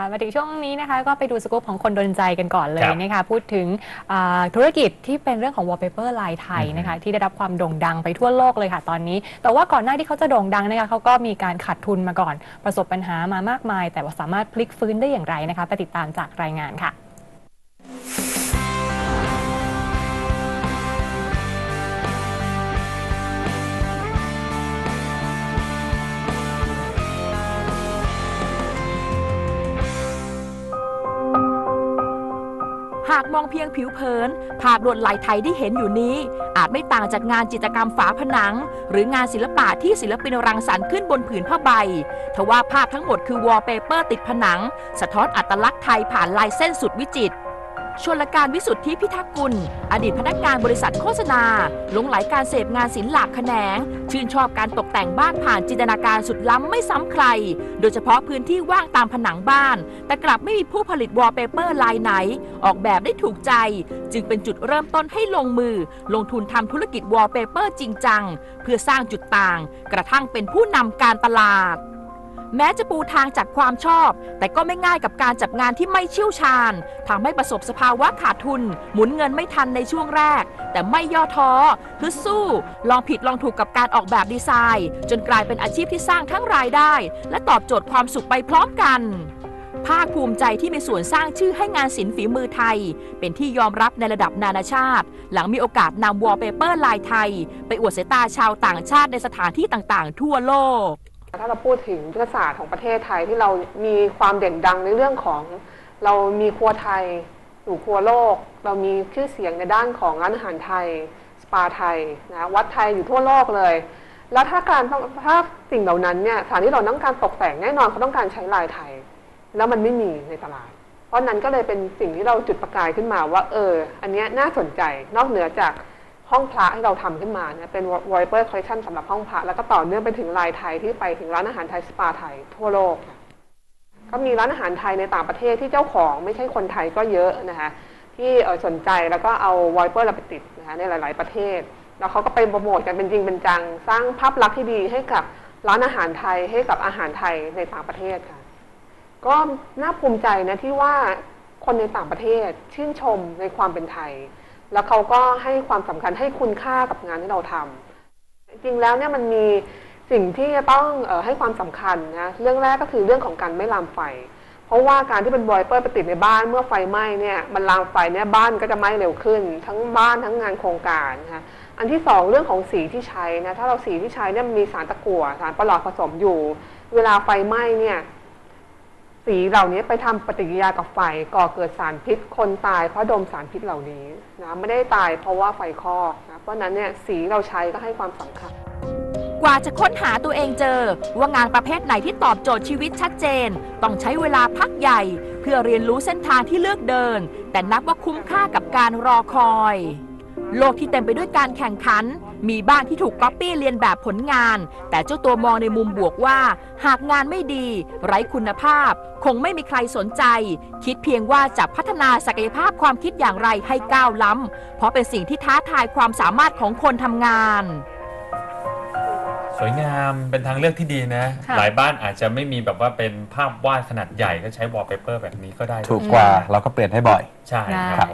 ค่ะมาถึงช่วงนี้นะคะ ก็ไปดูสกู๊ปของคนดนใจกันก่อนเลยครับนะคะพูดถึงอ่าธุรกิจที่เป็นเรื่องของ wallpaper ลายไทยนะคะที่ได้รับความโด่งดังไปทั่วโลกเลยค่ะตอนนี้ แต่ว่าก่อนหน้าที่เขาจะโด่งดังนะคะเขาก็มีการขาดทุนมาก่อน ประสบปัญหามามากมาย แต่ว่าสามารถพลิกฟื้นได้อย่างไรนะคะไปติดตามจากรายงานค่ะากมองเพียงผิวเผิน ภาพลวดลายไทยที่เห็นอยู่นี้ อาจไม่ต่างจากงานจิตรกรรมฝาผนัง หรืองานศิลปะที่ศิลปินรังสรรค์ขึ้นบนผืนผ้าใบ ทว่าภาพทั้งหมดคือวอลเปเปอร์ติดผนัง สะท้อนอัตลักษณ์ไทยผ่านลายเส้นสุดวิจิตร ชนลการวิสุทธิพิทักษ์กุล อดีตพนักงานบริษัทโฆษณาหลงไหลการเสพงานศิลป์หลากแขนง ชื่นชอบการตกแต่งบ้านผ่านจินตนาการสุดล้ำไม่ซ้ำใคร โดยเฉพาะพื้นที่ว่างตามผนังบ้าน แต่กลับไม่มีผู้ผลิตวอลเปเปอร์ลายไหน ออกแบบได้ถูกใจ จึงเป็นจุดเริ่มต้นให้ลงมือ ลงทุนทำธุรกิจวอลเปเปอร์จริงจัง เพื่อสร้างจุดต่าง กระทั่งเป็นผู้นำการตลาด แม้จะปูทางจากความชอบ แต่ก็ไม่ง่ายกับการจับงานที่ไม่เชี่ยวชาญทำให้ประสบสภาวะขาดทุน หมุนเงินไม่ทันในช่วงแรก แต่ไม่ย่อท้อฮึดสู้ ลองผิดลองถูกกับการออกแบบดีไซน์ จนกลายเป็นอาชีพที่สร้างทั้งรายได้ และตอบโจทย์ความสุขไปพร้อมกันภาคภูมิใจที่มีส่วนสร้างชื่อให้งานศิลป์ฝีมือไทย เป็นที่ยอมรับในระดับนานาชาติ หลังมีโอกาสนำวอลเปเปอร์ลายไทย ไปอวดสายตาชาวต่างชาติในสถานที่ต่างๆ ทั่วโลก ถ้าเราพูดถึงยุทธศาสตร์ของประเทศไทยที่เรามีความเด่นดังในเรื่องของเรามีครัวไทยสู่ครัวโลก เรามีชื่อเสียงในด้านของร้านอาหารไทย สปาไทยนะวัดไทยอยู่ทั่วโลกเลย แล้วถ้าการต้องถ้าสิ่งเหล่านั้นเนี่ยสถานที่เราต้องการตกแต่งแน่นอนเขาต้องการใช้ลายไทย แล้วมันไม่มีในตลาด เพราะนั้นก็เลยเป็นสิ่งที่เราจุดประกายขึ้นมาว่า เออ อันนี้น่าสนใจนอกเหนือจาก ห้องพระที่เราทำขึ้นมาเนี่ยเป็น Viper Collection สำหรับห้องพระแล้วก็ต่อเนื่องไปถึงลายไทยที่ไปถึงร้านอาหารไทยสปาไทยทั่วโลกก็มีร้านอาหารไทยในต่างประเทศที่เจ้าของไม่ใช่คนไทยก็เยอะนะคะที่สนใจแล้วก็เอา Viper เราไปติดนะคะในหลาย ๆประเทศ แล้วเขาก็ไปโปรโมทกันเป็นจริงเป็นจัง สร้างภาพลักษณ์ที่ดีให้กับร้านอาหารไทยให้กับอาหารไทยในต่างประเทศค่ะ ก็น่าภูมิใจนะที่ว่าคนในต่างประเทศชื่นชมในความเป็นไทย แล้วเขาก็ให้ความสำคัญให้คุณค่ากับงานที่เราทำจริงแล้วเนี่ยมันมีสิ่งที่จะต้องออให้ความสำคัญนะเรื่องแรกก็คือเรื่องของการไม่ลามไฟ เพราะว่าการที่เป็นบอยเปอร์ไปติดในบ้านเมื่อไฟไหม้เนี่ยมันลามไฟเนี่ยบ้านก็จะไหม้เร็วขึ้น ทั้งบ้านทั้งงานโครงการนะคะอันที่สองเรื่องของสีที่ใช้นะถ้าเราสีที่ใช้เนี่ยมีสารตะกั่วสารประหลอดผสมอยู่ เวลาไฟไหม้เนี่ย สีเหล่านี้ไปทำปฏิกิริยากับไฟก่อเกิดสารพิษ คนตายเพราะดมสารพิษเหล่านี้นะไม่ได้ตายเพราะว่าไฟคอกนะเพราะฉะนั้นเนี่ยสีเราใช้ก็ให้ความสำคัญ กว่าจะค้นหาตัวเองเจอ ว่างานประเภทไหนที่ตอบโจทย์ชีวิตชัดเจน ต้องใช้เวลาพักใหญ่ เพื่อเรียนรู้เส้นทางที่เลือกเดิน แต่นับว่าคุ้มค่ากับการรอคอย โลกที่เต็มไปด้วยการแข่งขัน มีบ้างที่ถูกก๊อปปี้เรียนแบบผลงาน แต่เจ้าตัวมองในมุมบวกว่า หากงานไม่ดี ไร้คุณภาพ คงไม่มีใครสนใจ คิดเพียงว่าจะพัฒนาศักยภาพความคิดอย่างไรให้ก้าวล้ำ เพราะเป็นสิ่งที่ท้าทายความสามารถของคนทำงาน สวยงามเป็นทางเลือกที่ดีนะ ค่ะ หลายบ้านอาจจะไม่มีแบบว่าเป็นภาพวาดขนาดใหญ่ก็ใช้วอลเปเปอร์แบบนี้ก็ได้ถูกกว่าเราก็เปลี่ยนให้บ่อย ใช่ได้ครับ